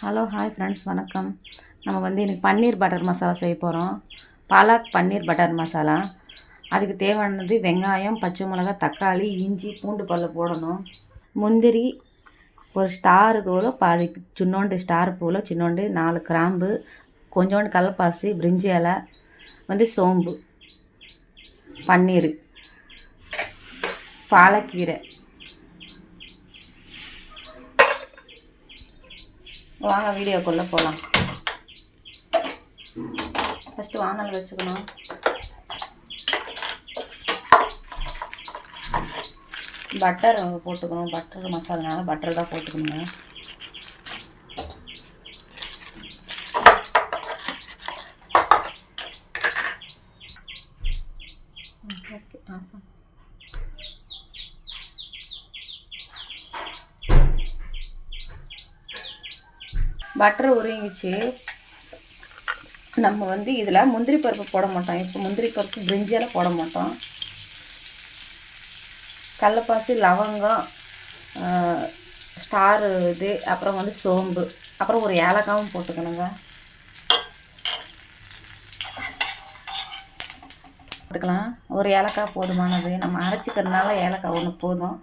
Hello hi friends வணக்கம். நம்ம வந்து இன்றைக்கி பன்னீர் பட்டர் மசாலா செய்ய போகிறோம் பாலாக் பன்னீர் பட்டர் மசாலா. அதுக்கு தேவையானது வெங்காயம் பச்சை மிளகாய் தக்காளி இஞ்சி பூண்டு பல்ல போடணும். முந்திரி ஒரு ஸ்டாருக்கு போல பாதி சின்னோண்டு ஸ்டார் பூவில் சின்னோண்டு நாலு கிராம்பு கொஞ்சோண்டு கடலப்பாசி பிரிஞ்சி இலை வந்து சோம்பு பன்னீர் பாலக்கீரை. வாங்க வீடியோக்குள்ளே போகலாம் ஃபஸ்ட்டு வானல் வச்சுக்கணும். பட்டர் போட்டுக்கணும். பட்டர் மசாலானால பட்டர் தான் போட்டுக்கணுங்க. ஓகே ஆ பட்டர் உருங்கிச்சு நம்ம வந்து இதில் முந்திரி பருப்பு போட மாட்டோம். இப்போ முந்திரி பருப்பு பிரிஞ்சியெல்லாம் போட மாட்டோம். கடலப்பாசி லவங்கம் ஸ்டார் இது அப்புறம் வந்து சோம்பு. அப்புறம் ஒரு ஏலக்காவும் போட்டுக்கணுங்க. போட்டுக்கலாம். ஒரு ஏலக்காய் போதுமானது. நம்ம அரைச்சிக்கிறதுனால ஏலக்காய் ஒன்று போதும்.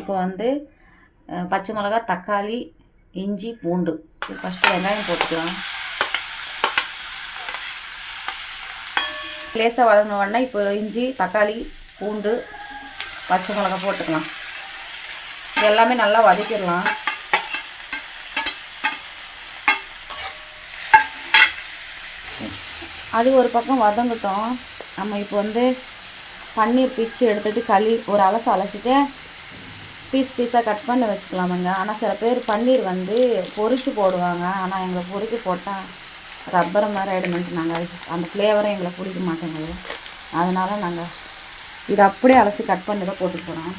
இப்போ வந்து பச்சை மிளகா தக்காளி இஞ்சி பூண்டு. ஃபஸ்ட்டு வெங்காயம் போட்டுக்கலாம். லேசாக வதங்கின உடனே இப்போ இஞ்சி தக்காளி பூண்டு பச்சை மிளகா போட்டுக்கலாம். இது எல்லாமே நல்லா வதக்கிடலாம். அது ஒரு பக்கம் வதங்கட்டும். நம்ம இப்போ வந்து பன்னீர் பிச்சு எடுத்துகிட்டு களி ஒரு அலசு அலசிட்டு பீஸ் பீஸாக கட் பண்ணி வச்சுக்கலாமுங்க. ஆனால் சில பேர் பன்னீர் வந்து பொறிச்சு போடுவாங்க. ஆனால் எங்களை பொறிச்சு போட்டால் ரப்பர் மாதிரி ஆகிடுமென்ட்டு நாங்கள் அந்த ஃப்ளேவரும் எங்களை பிடிக்க மாட்டேங்குது. அதனால் நாங்கள் இதை அப்படியே அலசி கட் பண்ணி தான் போட்டு போகிறோம்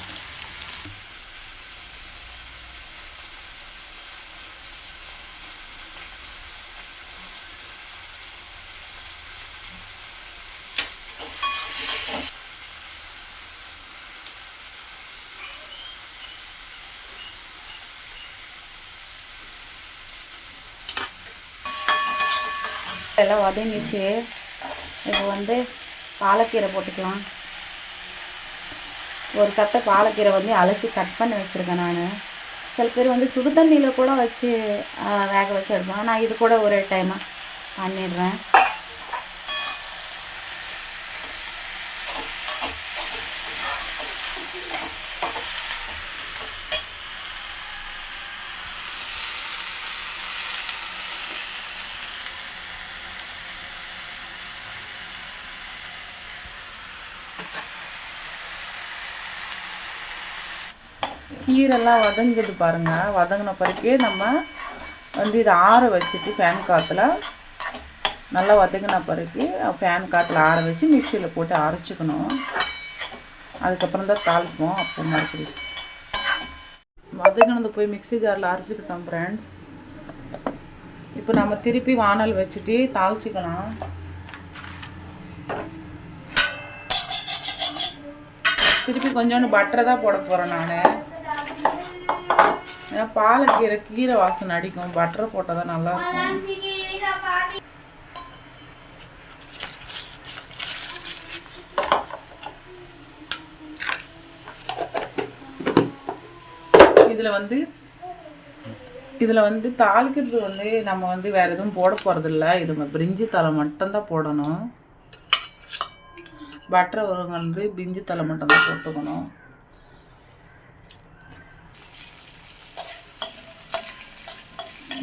எல்லாம் வதங்கிச்சு இப்போ வந்து பாலக்கீரை போட்டுக்கலாம். ஒரு கத்தை பாலக்கீரை வந்து அலசி கட் பண்ணி வச்சுருக்கேன் நான். சில பேர் வந்து சுடு தண்ணியில் கூட வச்சு வேக வச்சு எடுப்பாங்க. நான் இது கூட ஒரு டைமாக பண்ணிடுறேன். கீரெல்லாம் வதங்குது பாருங்க. வதங்கின பிறகு நம்ம வந்து இதை ஆற வச்சுட்டு ஃபேன் காற்றுல நல்லா வதங்கின பிறகு ஃபேன் காற்றுல ஆற வச்சு மிக்சியில் போட்டு அரைச்சிக்கணும். அதுக்கப்புறம் தான் தாளிப்போம். அப்போ மாதிரி வதங்கினது போய் மிக்ஸி ஜாரில் அரைச்சிக்கிட்டோம் ஃப்ரெண்ட்ஸ் இப்போ நம்ம திருப்பி வானல் வச்சுட்டு தாளிச்சிக்கலாம். திருப்பி கொஞ்சோண்டு பட்டரை தான் போட போகிறேன் நான். ஏன்னா பாலக்கீரை கீரை வாசனை அடிக்கும். பட்டர் போட்டால் தான் நல்லா இருக்கும். இதில் வந்து இதில் வந்து தாளிக்கிறது வந்து நம்ம வந்து வேறு எதுவும் போட போகிறதில்ல இது பிரிஞ்சி தலை மட்டும்தான் போடணும். பட்டர் உருவங்கள் வந்து பிரிஞ்சி தலை மட்டும்தான் போட்டுக்கணும்.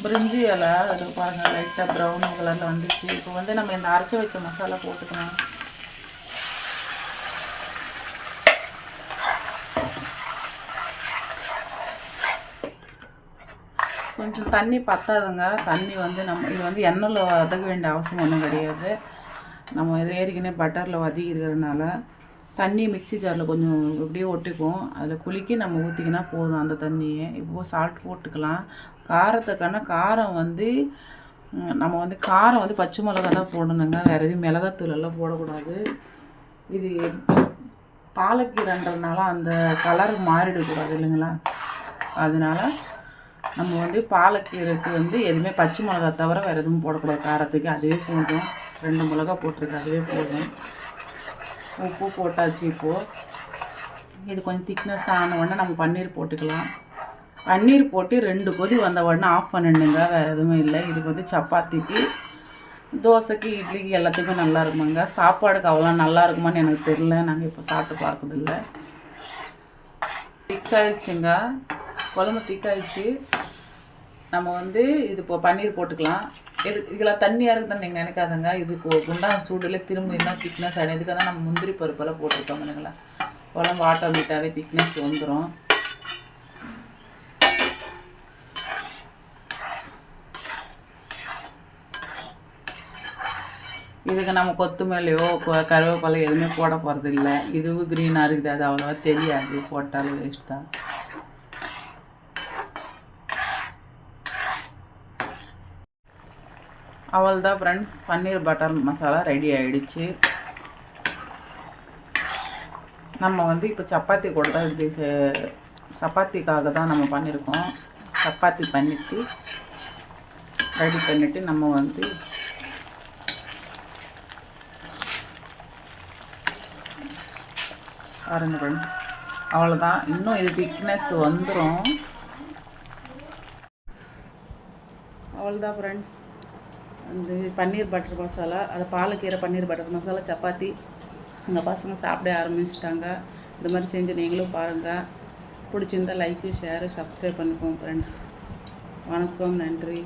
பிரிஞ்சி இலை அது பாருங்கள் லைட்டாக ப்ரௌன் கலரில் வந்துச்சு. இப்போ வந்து நம்ம இந்த அரைச்சி வச்ச மசாலா போட்டுக்கலாம். கொஞ்சம் தண்ணி பத்தாதுங்க. தண்ணி வந்து நம்ம இது வந்து எண்ணெயில் வதக்க வேண்டிய அவசியம் ஒன்றும் கிடையாது. நம்ம இது ஏற்கனவே பட்டரில் வதக்கி இருக்கிறதுனால தண்ணி மிக்ஸி ஜாரில் கொஞ்சம் இப்படியே ஒட்டிக்கும் அதில் குலுக்கி நம்ம ஊற்றிக்கினா போதும் அந்த தண்ணியை. இப்போது சால்ட் போட்டுக்கலாம். காரத்துக்கான காரம் வந்து நம்ம வந்து காரம் வந்து பச்சை மிளகா தான் போடணுங்க. வேறு எதுவும் மிளகாத்தூள் எல்லாம் போடக்கூடாது. இது பாலக்கீரைன்றதுனால அந்த கலர் மாறிடக்கூடாது இல்லைங்களா? அதனால நம்ம வந்து பாலக்கீரைக்கு வந்து எதுவுமே பச்சை மிளகா தவிர வேறு எதுவும் போடக்கூடாது. காரத்துக்கு அதுவே போதும். ரெண்டு மிளகா போட்டிருக்கு அதுவே போதும். உப்பு போட்டாச்சு இப்போது இது கொஞ்சம் திக்னஸ் ஆன உடனே நம்ம பன்னீர் போட்டுக்கலாம். பன்னீர் போட்டு ரெண்டு கொதி வந்த உடனே ஆஃப் பண்ணிடுங்க. வேறு எதுவும் இல்லை. இது வந்து சப்பாத்திக்கு தோசைக்கு இட்லிக்கு எல்லாத்துக்கும் நல்லா இருக்குமாங்க. சாப்பாடுக்கு அவ்வளோ நல்லா இருக்குமான்னு எனக்கு தெரியல. நாங்கள் இப்போ சாப்பிட்டு பார்க்கறதில்ல. திக்காயிடுச்சுங்க குழம்பு திக்காயிடுச்சு நம்ம வந்து இது இப்போ பன்னீர் போட்டுக்கலாம். இது இதில் தண்ணியாக இருக்குதுன்னு நீங்கள் நினைக்காதங்க. இது கு- சூடில் திரும்ப என்ன திக்னஸ் ஆகிடும் இதுக்காக தான் நம்ம முந்திரி பருப்பெல்லாம் போட்டிருக்கோம் இல்லைங்களா உடம்பு ஆட்டோமேட்டாகவே திக்னஸ் வந்துடும் இதுக்கு நம்ம கொத்தமல்லியோ கருவேப்பிலை எதுவுமே போட போகிறது இல்லை இதுவும் க்ரீனாக இருக்குது. அது அவ்வளோவா தெரியாது. போட்டாலும் வேஸ்ட் தான். அவ்வளோதான் friends paneer butter masala ready ஆகிடுச்சு நம்ம வந்து இப்போ சப்பாத்தி கூட தான் இது சப்பாத்திக்காக தான் நம்ம பண்ணியிருக்கோம் சப்பாத்தி பண்ணிட்டு ரெடி பண்ணிவிட்டு நம்ம வந்து பாருங்க ஃப்ரெண்ட்ஸ் அவ்வளோதான் இன்னும் இது திக்னஸ் வந்துடும் அவ்வளோதான் ஃப்ரெண்ட்ஸ் அந்த பன்னீர் பட்டர் மசாலா அது பாலக்கீரை பன்னீர் பட்டர் மசாலா சப்பாத்தி. எங்கள் பசங்க சாப்பிட ஆரம்பிச்சிட்டாங்க. இந்த மாதிரி செஞ்சு நீங்களும் பாருங்கள் பிடிச்சிருந்தா லைக்கு ஷேரு சப்ஸ்கிரைப் பண்ணிக்கோங்க ஃப்ரெண்ட்ஸ் வணக்கம் நன்றி.